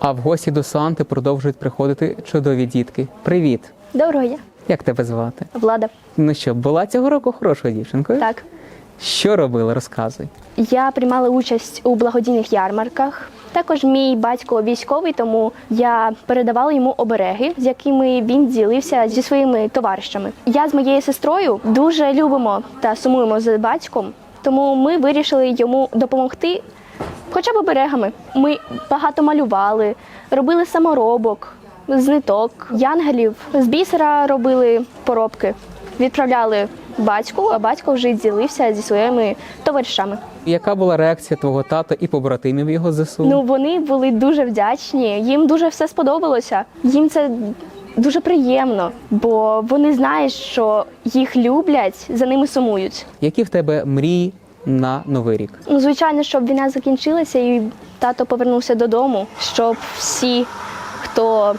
А в гості до Санти продовжують приходити чудові дітки. Привіт! Доброго дня. Як тебе звати? Влада. Ну що, була цього року хорошою дівчинкою? Так. Що робила? Розказуй. Я приймала участь у благодійних ярмарках. Також мій батько військовий, тому я передавала йому обереги, з якими він ділився зі своїми товаришами. Я з моєю сестрою дуже любимо та сумуємо за батьком, тому ми вирішили йому допомогти хоча б оберегами. Ми багато малювали, робили саморобок з ниток, янгелів, з бісера робили поробки, відправляли батьку, а батько вже ділився зі своїми товаришами. Яка була реакція твого тата і побратимів його ЗСУ? Ну вони були дуже вдячні. Їм дуже все сподобалося. Їм це дуже приємно, бо вони знають, що їх люблять, за ними сумують. Які в тебе мрії на новий рік? Ну, звичайно, щоб війна закінчилася і тато повернувся додому, щоб всі, хто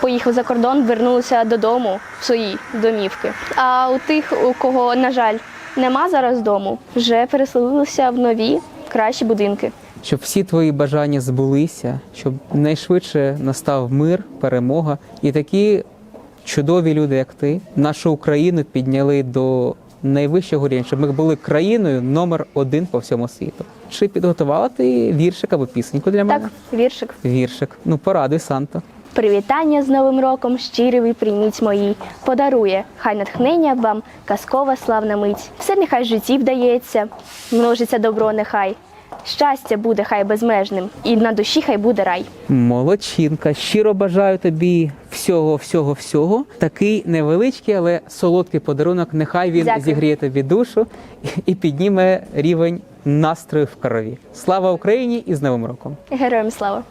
поїхав за кордон, вернулися додому в свої домівки. А у тих, у кого, на жаль, нема зараз дому, вже переселилися в нові кращі будинки. Щоб всі твої бажання збулися, щоб найшвидше настав мир, перемога, і такі чудові люди, як ти, нашу Україну підняли до найвищого рівня, щоб ми були країною номер один по всьому світу. Чи підготувала ти віршик або пісеньку для мене? Так, віршик. Віршик. Ну, порадуй, Санто. Привітання з Новим роком, щирі ви прийміть мої. Подарує, хай натхнення вам, казкова славна мить. Все нехай в житті вдається, множиться добро нехай. Щастя буде хай безмежним, і на душі хай буде рай. Молодчинка, щиро бажаю тобі всього, всього, всього. Такий невеличкий, але солодкий подарунок. Нехай він Дякую. зігріє тобі душу і підніме рівень настрою в крові. Слава Україні і з Новим роком! Героям слава!